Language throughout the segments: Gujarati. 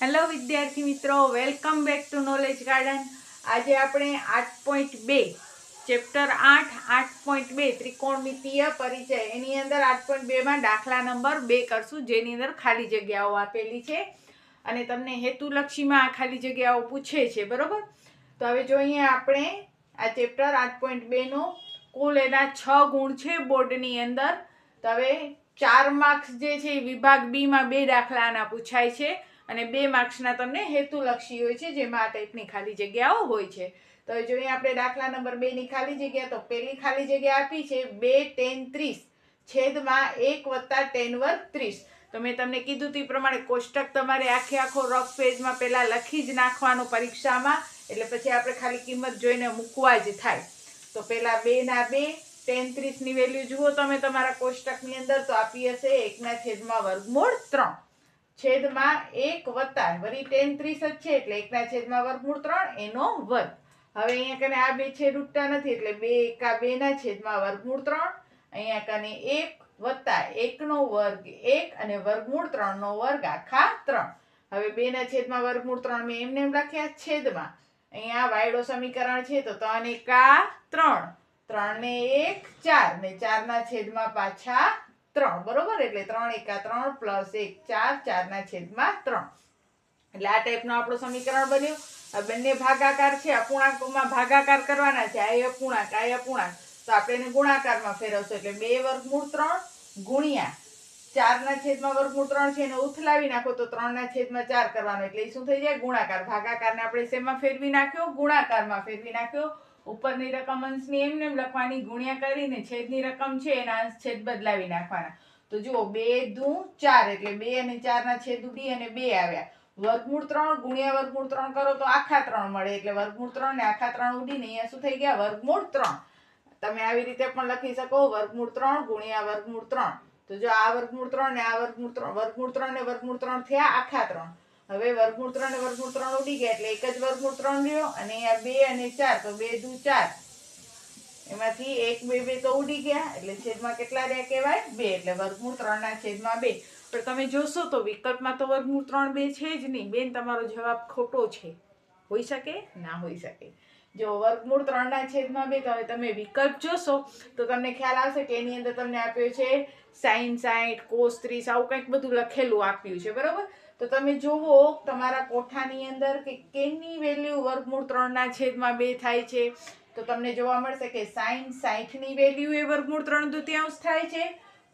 હેલો વિદ્યાર્થી મિત્રો. Welcome back to Knowledge Garden આજે આપણે આઠ પોઈન્ટ બે ચેપ્ટર આઠ આઠ પોઈન્ટ બે, ત્રિકોણમિતીય પરિચય. એની અંદર આઠ પોઈન્ટ બેમાં દાખલા નંબર બે કરશું, જેની અંદર ખાલી જગ્યાઓ આપેલી છે. અને તમને હેતુલક્ષીમાં આ ખાલી જગ્યાઓ પૂછે છે, બરાબર? તો હવે જોઈએ આપણે આ ચેપ્ટર આઠ પોઈન્ટ બેનો કુલ એના છ ગુણ છે બોર્ડની અંદર. તો હવે ચાર માર્ક્સ જે છે એ વિભાગ બીમાં બે દાખલાના પૂછાય છે. અને બે માર્ક્સના તમને હેતુલક્ષી હોય છે, જેમાં આ ટાઈપની ખાલી જગ્યાઓ હોય છે. તો જો જોઈએ આપણે દાખલા નંબર બેની ખાલી જગ્યા, તો પહેલી ખાલી જગ્યા આપી છે, બે ટેન ત્રીસ. છેદમાં એક વત્તા ટેન વર્ગ ત્રીસ. તો મેં તમને કીધું તે પ્રમાણે કોષ્ટક તમારે આખે આખો રફ પેજમાં પહેલાં લખી જ નાખવાનું પરીક્ષામાં. એટલે પછી આપણે ખાલી કિંમત જોઈને મૂકવા જ થાય. તો પહેલાં બેના બે ટેન વેલ્યુ જુઓ. તમે તમારા કોષ્ટકની અંદર તો આપી હશે એકના છેદમાં વર્ગમૂળ ત્રણ. છેદમાં એક વત્તા વળી ટેન ત્રીસ જ છે એટલે એકના છેદમાં વર્ગમૂળ ત્રણ, એનો વર્ગ. હવે અહીંયા કને આ બે છેદ ઉઠતા નથી એટલે બે એકા બેના છેદમાં વર્ગમૂળ ત્રણ, અહીંયા કને એક વત્તા એકનો વર્ગ એક અને વર્ગમૂળ ત્રણનો વર્ગ આખા ત્રણ. હવે બેના છેદમાં વર્ગમૂળ ત્રણ મેં એમને એમ લખ્યા છેદમાં. અહીંયા વાયડો સમીકરણ છે તો ત્રણ એકા ત્રણ. ત્રણ ને એક ચાર ને ચારના છેદમાં પાછા ત્રણ, બરોબર? એટલે ત્રણ એકા ત્રણ પ્લસ એક, ચાર, ચારના છેદમાં ત્રણ. એટલે આ ટાઈપનું આપણું સમીકરણ બન્યું. આ બંને ભાગાકાર છે, અપૂર્ણાંકોમાં ભાગાકાર કરવાના છે આ અપૂર્ણાંક આ અપૂર્ણાંક. તો આપણે એને ગુણાકારમાં ફેરવશું. એટલે બે વર્ગમૂળ ત્રણ ગુણ્યા ચારના છેદમાં વર્ગમૂળ ત્રણ છે, એને ઉથલાવી નાખો તો ત્રણના છેદમાં ચાર કરવાનો. એટલે શું થઈ જાય? ગુણાકાર. ભાગાકારને આપણે શેમાં ફેરવી નાખ્યો? ગુણાકારમાં ફેરવી નાખ્યો. ઉપરની રકમ અંશની એમને એમ લખવાની, ગુણ્યા કરીને છેદની રકમ છે, એના અંશ છેદ બદલાવી નાખવાના. તો જુઓ, બે, દુ, ચાર, એટલે બે અને ચારના છેદ ઉડી અને બે આવ્યા. વર્ગમૂળ ત્રણ ગુણ્યા વર્ગમૂળ ત્રણ કરો તો આખા ત્રણ મળે, એટલે વર્ગમૂળ ત્રણ ને આખા ત્રણ ઉડીને અહીંયા શું થઈ ગયા? વર્ગમૂળ ત્રણ. તમે આવી રીતે પણ લખી શકો, વર્ગમૂળ ત્રણ ગુણ્યા વર્ગમૂળ ત્રણ. તો જો આ વર્ગમૂળ ત્રણ ને આ વર્ગમૂળ ત્રણ વર્ગમૂળ ત્રણ ને વર્ગમૂળ ત્રણ થયા આખા ત્રણ. હવે વર્ગમૂળ ત્રણ ને વર્ગમૂળ ત્રણ ઉડી ગયા એટલે એક જ વર્ગમૂળ ત્રણ રહ્યો અને અહીંયા બે અને ચાર, તો બે દુ ચાર. એમાંથી એક, બે બે તો ઉડી ગયા, એટલે છેદમાં કેટલા રહ્યા કહેવાય? બે, એટલે વર્ગમૂળ ત્રણના છેદમાં બે. પણ તમે જોશો તો વિકલ્પમાં તો વર્ગમૂળ ત્રણ બે છે જ નહીં. બેન, તમારો જવાબ ખોટો છે. હોઈ શકે? ના હોઈ શકે. જો વર્ગમૂળ ત્રણના છેદમાં બે, તો હવે તમે વિકલ્પ જોશો, તો તમને ખ્યાલ આવશે કે એની અંદર તમને આપ્યો છે સાઈન સાઠ કોસ ત્રીસ, આવું કંઈક બધું લખેલું આપ્યું છે. બરોબર? તો તમે જુઓ તમારા કોઠાની અંદર કે કેની વેલ્યુ વર્ગમૂળ ત્રણના છેદમાં બે થાય છે. તો તમને જોવા મળશે કે સાઈન સાઈઠની વેલ્યુ એ વર્ગમૂળ ત્રણ દુત્યાંશ થાય છે.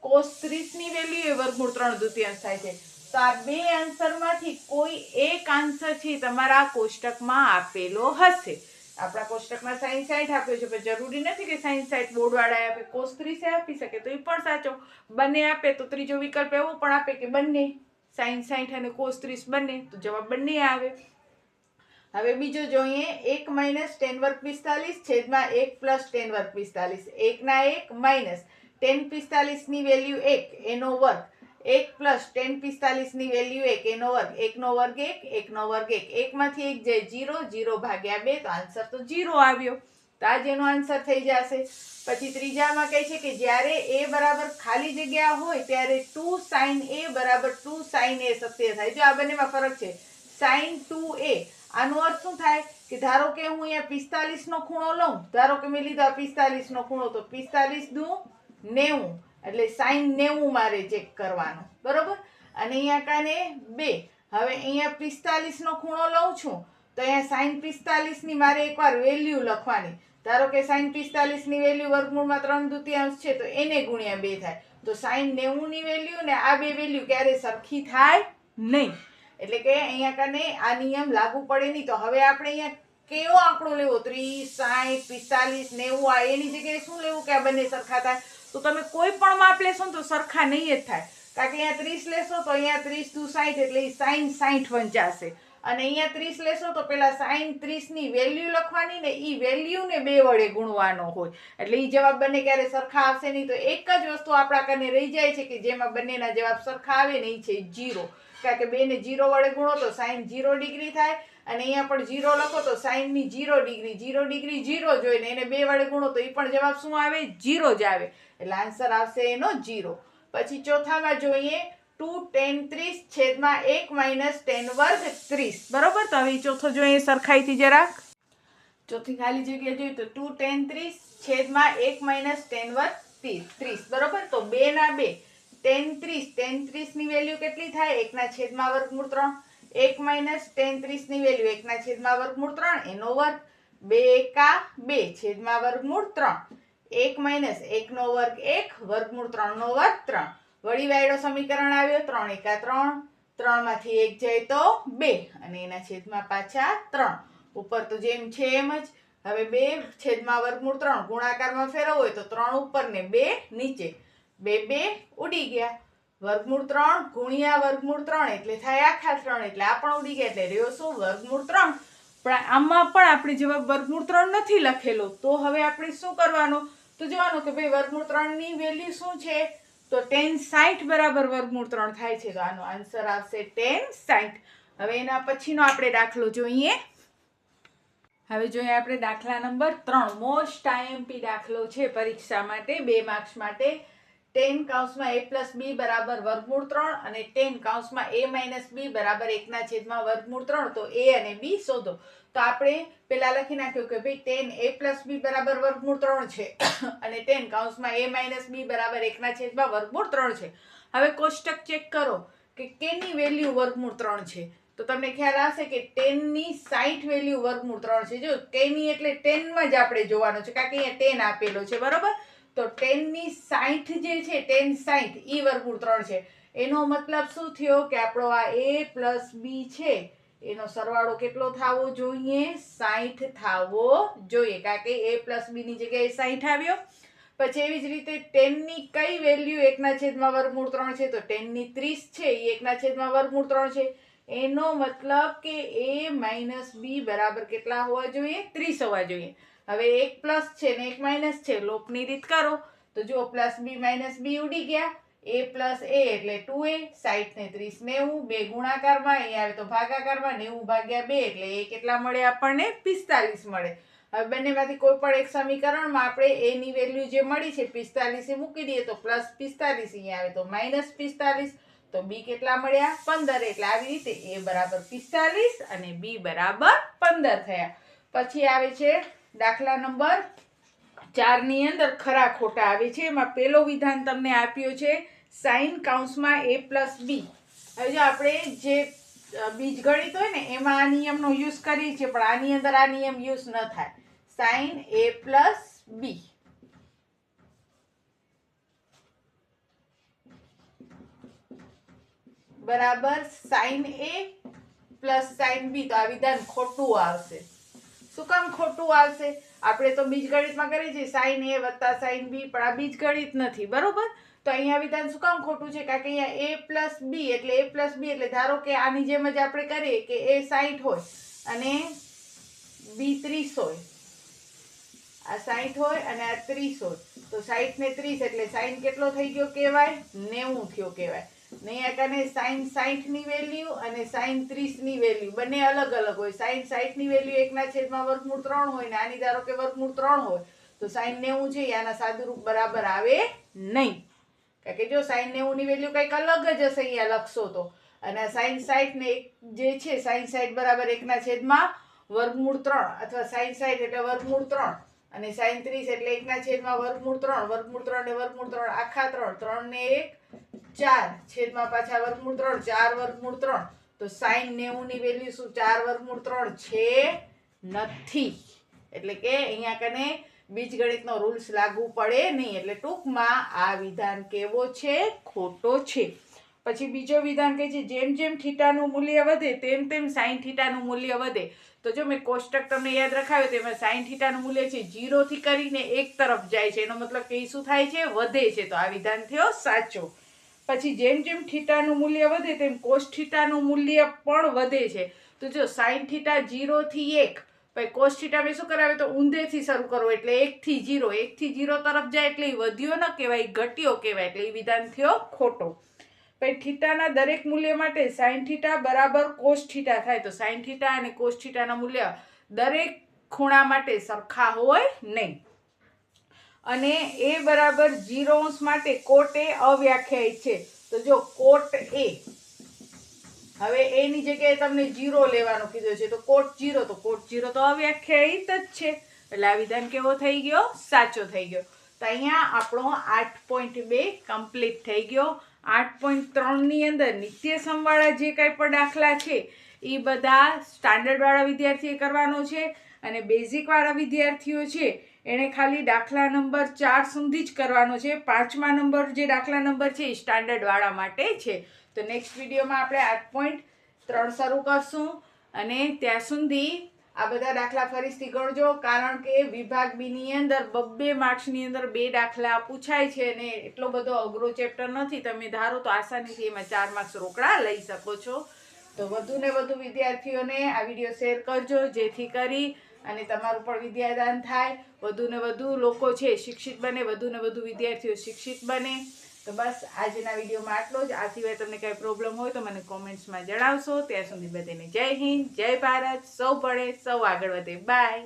કોસ ત્રીસની વેલ્યુ એ વર્ગમૂળ ત્રણ દુત્યાંશ થાય છે. તો આ બે આન્સરમાંથી કોઈ એક આન્સર છે તમારા કોષ્ટકમાં આપેલો હશે. આપણા કોષ્ટકમાં સાઈન સાઈઠ આપ્યો છે, પણ જરૂરી નથી કે સાઈન સાઈઠ બોર્ડવાળાએ આપે. કોસ ત્રીસે આપી શકે તો એ પણ સાચો. બંને આપે તો ત્રીજો વિકલ્પ એવો પણ આપે કે બંને. સાઈન સાઠ અને કોસ ત્રીસ બંને, તો જવાબ બંને આવે. હવે બીજો જોઈએ, એક માઇનસ ટેન વર્ગ પિસ્તાલીસ છેદમાં એક પ્લસ ટેન વર્ગ પિસ્તાલીસ. એકના એક માઇનસ ટેન પિસ્તાલીસની વેલ્યુ એક, એનો વર્ગ. એક પ્લસ ટેન પિસ્તાલીસની વેલ્યુ એક, એનો વર્ગ. એકનો વર્ગ એક એકનો વર્ગ એક. એકમાંથી એક જાય જીરો જીરો ભાગ્યા બે, તો આન્સર તો જીરો આવ્યો. તો આ જેનો આન્સર થઈ જશે. પછી ત્રીજામાં કહે છે કે જ્યારે એ બરાબર ખાલી જગ્યા હોય ત્યારે ટુ સાઇન એ બરાબર ટુ સાઇન એ સત્ય થાય. જો આ બંનેમાં ફરક છે. સાઇન ટુ એ આનો અર્થ શું થાય? કે ધારો કે હું અહીંયા પિસ્તાલીસનો ખૂણો લઉં, ધારો કે મેં લીધો પિસ્તાલીસનો ખૂણો, તો પિસ્તાલીસ દુ નેવું. એટલે સાઈન નેવું મારે ચેક કરવાનો. બરાબર? અને અહીંયા કાને બે. હવે અહીંયા પિસ્તાલીસનો ખૂણો લઉં છું, તો અહીંયા સાઈન પિસ્તાલીસની મારે એકવાર વેલ્યુ લખવાની. ધારો કે સાઈન પિસ્તાલીસની વેલ્યુ વર્ગમૂળમાં ત્રણ દુત્યાંશ છે, તો એને ગુણ્યા બે થાય. તો સાઈન નેવુંની વેલ્યુ ને આ બે વેલ્યુ ક્યારે સરખી થાય? નહીં. એટલે કે અહીંયા કને આ નિયમ લાગુ પડે નહીં. તો હવે આપણે અહીંયા કેવો આંકડો લેવો? ત્રીસ સાઠ પિસ્તાલીસ, નેવું, આ એની જગ્યાએ શું લેવું કે આ બંને સરખા થાય? તો તમે કોઈ પણ માપ લેશો ને તો સરખા નહીં જ થાય. કારણ કે અહીંયા ત્રીસ લેશો તો અહીંયા ત્રીસ ટુ સાઠ એટલે સાઈન સાઠ વંચાશે અને અહીંયા ત્રીસ લેશો તો પેલા સાઈન ત્રીસની વેલ્યુ લખવાની ને એ વેલ્યુને બે વડે ગુણવાનો હોય. એટલે એ જવાબ બંને ક્યારે સરખા આવશે નહીં તો એક જ વસ્તુ આપણા કને રહી જાય છે કે જેમાં બંનેના જવાબ સરખા આવે ને એ છે જીરો કારણ કે બેને જીરો વડે ગુણો તો સાઈન જીરો ડિગ્રી થાય અને અહીંયા પણ જીરો લખો તો સાઈનની zero degree. Zero degree zero જોઈને એને બે વડે ગુણો તો એ પણ જવાબ શું આવે? જીરો જ આવે. એટલે આન્સર આવશે એનો જીરો પછી ચોથામાં જોઈએ ટુ ટેન ત્રીસ છેદમાં એક માઇનસ ટેન વર્ગ ત્રીસ. બરોબર? તો હવે ચોથો જોઈએ સરખાઈથી જરાક. ચોથી ખાલી જગ્યા જોઈએ તો ટુ ટેન ત્રીસ છેદમાં એક માઇનસ ટેન વર્ગ ત્રીસ ત્રીસ. બરોબર? તો બે ના બે. ટેન ત્રીસ. ટેન ત્રીસની વેલ્યુ કેટલી થાય? એકના છેદમાં વર્ગમૂળ ત્રણ. એક માઇનસ ટેન ત્રીસની વેલ્યુ એકના છેદમાં વર્ગમૂળ ત્રણ. એનો વર્ગ બે એકા બે છેદમાં વર્ગમૂળ ત્રણ. એક માઇનસ એકનો વર્ગ એક વર્ગમૂળ ત્રણનો વર્ગ ત્રણ. વળી વાયડો સમીકરણ આવ્યો, ત્રણ એકા ત્રણ, ત્રણમાંથી એક જાય તો બે, અને એના છેદમાં પાછા ત્રણ. ઉપર તો જેમ છે એમ જ. હવે બે છેદમાં વર્ગમૂળ ત્રણ, ગુણાકારમાં ફેરવવો હોય તો ત્રણ ઉપર ને બે નીચે. બે બે ઉડી ગયા. વર્ગમૂળ ત્રણ, ગુણ્યા વર્ગમૂળ ત્રણ, એટલે થાય આખા ત્રણ, એટલે આ પણ ઉડી ગયા, એટલે રહ્યો શું? વર્ગમૂળ ત્રણ. પણ આમાં પણ આપણે જવાબ વર્ગમૂળ ત્રણ નથી લખેલો. તો હવે આપણે શું કરવાનું? તો જોવાનું કે ભાઈ વર્ગમૂળ ત્રણની વેલ્યુ શું છે? તો ટેન સાઠ બરાબર વર્ગમૂળ ત્રણ થાય છે, તો આનો આન્સર આવશે ટેન સાઠ હવે એના પછીનો આપણે દાખલો જોઈએ. હવે જોઈએ આપણે દાખલા નંબર ત્રણ. મોસ્ટ આઈએમપી દાખલો છે પરીક્ષા માટે, બે માર્ક્સ માટે. ટેન કાઉન્સમાં એ પ્લસ બી બરાબર વર્ગમૂળ ત્રણ અને ટેન કાઉન્સમાં એ માઇનસ બી બરાબર એકના છેદમાં વર્ગમૂળ ત્રણ તો એ અને બી શોધો તો આપણે પેલા લખી નાખ્યું કે ભાઈ ટેન એ પ્લસ બી બરાબર વર્ગમૂળ ત્રણ છે અને ટેન કાઉન્સમાં એ માઇનસ બી બરાબર એકના છેદમાં વર્ગમૂળ ત્રણ છે હવે કોષ્ટક ચેક કરો કે કેની વેલ્યુ વર્ગમૂળ ત્રણ છે તો તમને ખ્યાલ આવશે કે ટેનની સાઠ વેલ્યુ વર્ગમૂળ ત્રણ છે. જો કેની એટલે ટેનમાં જ આપણે જોવાનું છે, કારણ કે અહીંયા ટેન આપેલો છે, બરોબર? તો ટેનની સાઠ જે છે ટેન સાઠ ઈ વર્ગમૂળ ત્રણ છે. એનો મતલબ શું થયો કે આપણો આ એ પ્લસ બી છે, એનો સરવાળો કેટલો થવો જોઈએ? સાઠ થવો જોઈએ. કારણ કે એ પ્લસ બીની જગ્યાએ સાઠ આવ્યો. પછી એવી જ રીતે ટેનની કઈ વેલ્યુ એકના છેદમાં વર્ગમૂળ ત્રણ છે, તો ટેનની ત્રીસ છે એ એકના છેદમાં વર્ગમૂળ ત્રણ છે. એનો મતલબ કે એ માઇનસ બી બરાબર કેટલા હોવા જોઈએ? ત્રીસ હોવા જોઈએ. હવે એક પ્લસ છે ને એક માઇનસ છે લોપની રીત કરો. તો જુઓ પ્લસ બી માઇનસ બી ઉડી ગયા એ પ્લસ એ એટલે ટુ એ સાઠ ને ત્રીસ નેવું, બે ગુણાકારમાં, અહીંયા આવે તો ભાગાકારમાં, નેવું ભાગ્યા બે એટલે એ કેટલા મળે આપણને? પિસ્તાલીસ મળે. હવે બંનેમાંથી કોઈ પણ એક સમીકરણમાં આપણે એની વેલ્યુ જે મળી છે, પિસ્તાલીસ એ મૂકી દઈએ તો પ્લસ પિસ્તાલીસ અહીંયા આવે તો માઇનસ પિસ્તાલીસ. તો બી કેટલા મળ્યા? પંદર. એટલે આવી રીતે એ બરાબર પિસ્તાલીસ અને બી બરાબર પંદર થયા. પછી આવે છે દાખલા નંબર ચારની અંદર ખરા ખોટા આવે છે. એમાં પેલો વિધાન તમને આપ્યો છે સાઇન કાઉન્સમાં એ પ્લસ બી. હવે જો આપણે જે બીજગણિત હોય ને, એમાં આ નિયમનો યુઝ કરીએ છીએ, પણ આની અંદર આ નિયમ યુઝ ન થાય. Sine A plus B. બરાબર sine A plus sine B. તો આ વિધાન ખોટું આવશે. શું કામ ખોટું આવશે? આપણે તો બીજગણિતમાં કરીએ છીએ. સાઈન એ વત્તા સાઈન બી, પણ આ બીજગણિત નથી. બરોબર? તો અહીંયા વિધાન શું કામ ખોટું છે? કારણ કે અહીંયા એ પ્લસ બી એટલે એ પ્લસ બી એટલે ધારો કે આની જેમ જ આપણે કરીએ કે એ સાહીઠ હોય અને બી ત્રીસ હોય. આ સાઠ હોય અને આ ત્રીસ હોય. તો સાઠ ને ત્રીસ એટલે સાઈન કેટલો થઈ ગયો કહેવાય? નેવું થયો કહેવાય. ને અહીંયા કને સાઈન સાઠની વેલ્યુ અને સાઈન ત્રીસની વેલ્યુ બંને અલગ અલગ હોય. સાઈન સાઠની વેલ્યુ એકના છેદમાં વર્ગમૂળ ત્રણ હોય ને આની ધારો કે વર્ગમૂળ ત્રણ હોય, તો સાઈન નેવું છે આના સાદુરૂપ બરાબર આવે નહીં. કારણ કે જો સાઈન નેવુંની વેલ્યુ કંઈક અલગ જ હશે, અહીંયા લખશો તો. અને સાઈન સાઠ ને જે છે સાઈન સાઠ બરાબર એકના છેદમાં વર્ગમૂળ ત્રણ અથવા સાઈન સાઠ એટલે વર્ગમૂળ ત્રણ અને સાઈન ત્રીસ એટલે એકના છેદમાં વર્ગમૂળ ત્રણ વર્ગમૂળ ત્રણ ને વર્ગમૂળ ત્રણ, આખા ત્રણ ત્રણ ને એક ચાર છેદમાં પાછા વર્ગમૂળ ત્રણ, ચાર વર્ગમૂળ ત્રણ. તો સાઈન નેવું ની વેલ્યુ શું? ચાર વર્ગમૂળ ત્રણ છે નથી. એટલે કે અહીંયા કને બીજગણિતનો રૂલ્સ લાગુ પડે નહીં. એટલે ટૂંકમાં આ વિધાન કેવો છે? ખોટો છે. પછી બીજો વિધાન કહે છે, જેમ જેમ થીટાનું મૂલ્ય વધે, તેમ તેમ સાઈન થીટાનું મૂલ્ય વધે. તો જો મેં કોષ્ટક તમને યાદ રખાવ્યો તેમાં સાઈન થીટાનું મૂલ્ય છે જીરોથી કરીને એક તરફ જાય છે. એનો મતલબ કે શું થાય છે? વધે છે. તો આ વિધાન થયો સાચો. પછી જેમ જેમ થીટાનું મૂલ્ય વધે તેમ કોસ થીટાનું મૂલ્ય પણ વધે છે. તો જો સાઈન થીટા જીરોથી એક, પછી કોસ થીટા મેં શું કરાવે તો ઊંધેથી શરૂ કરવો એટલે એકથી જીરો એકથી જીરો તરફ જાય એટલે એ વધ્યો ન કહેવાય ઘટ્યો કહેવાય, એટલે એ વિધાન થયો ખોટો. પછી થીટાના દરેક મૂલ્ય માટે સાઈન થીટા બરાબર કોસ થીટા થાય. તો સાઈન થીટા અને કોસ થીટાના મૂલ્ય દરેક ખૂણા માટે સરખા હોય નહીં. અને એ બરાબર જીરો અંશ માટે કોટ એ અવ્યાખ્યાયિત છે. તો જો કોટ એ, હવે એની જગ્યાએ તમને જીરો લેવાનો કીધો છે, તો કોટ જીરો, તો કોટ જીરો તો અવ્યાખ્યાયિત જ છે. એટલે આ વિધાન કેવો થઈ ગયો? સાચો થઈ ગયો. તો અહીંયા આપણો આઠ પોઈન્ટ બે કમ્પ્લીટ થઈ ગયો. આઠ પોઈન્ટ ત્રણની અંદર નિત્ય સમવાળા જે કાંઈ પણ દાખલા છે એ બધા સ્ટાન્ડર્ડવાળા વિદ્યાર્થીએ કરવાનો છે અને બેઝિકવાળા વિદ્યાર્થીઓ છે એણે ખાલી દાખલા નંબર ચાર સુધી જ કરવાનો છે. પાંચમા નંબર જે દાખલા નંબર છે એ સ્ટાન્ડર્ડવાળા માટે છે. તો નેક્સ્ટ વિડીયોમાં આપણે આઠ પોઈન્ટ ત્રણ શરૂ કરશું અને ત્યાં સુધી આ બધા દાખલા ફરીથી ગણજો, કારણ કે વિભાગ બીની અંદર બબ્બે માર્ક્સની અંદર બે દાખલા પૂછાય છે અને એટલો બધો અઘરો ચેપ્ટર નથી. તમે ધારો તો આસાનીથી એમાં ચાર માર્ક્સ રોકડા લઈ શકો છો. તો વધુ ને વધુ વિદ્યાર્થીઓને આ વીડિયો શેર કરજો, જેથી કરી અને તમારું પણ વિદ્યાદાન થાય. વધુને વધુ લોકો છે શિક્ષિત બને વધુને વધુ વિદ્યાર્થીઓ શિક્ષિત બને. તો બસ આજના વિડીયોમાં આટલો જ. આ સિવાય તમને કંઈ પ્રોબ્લેમ હોય તો મને કોમેન્ટ્સમાં જણાવશો. ત્યાં સુધી બધાને જય હિન્દ, જય ભારત. સૌ ભણે, સૌ આગળ વધે. બાય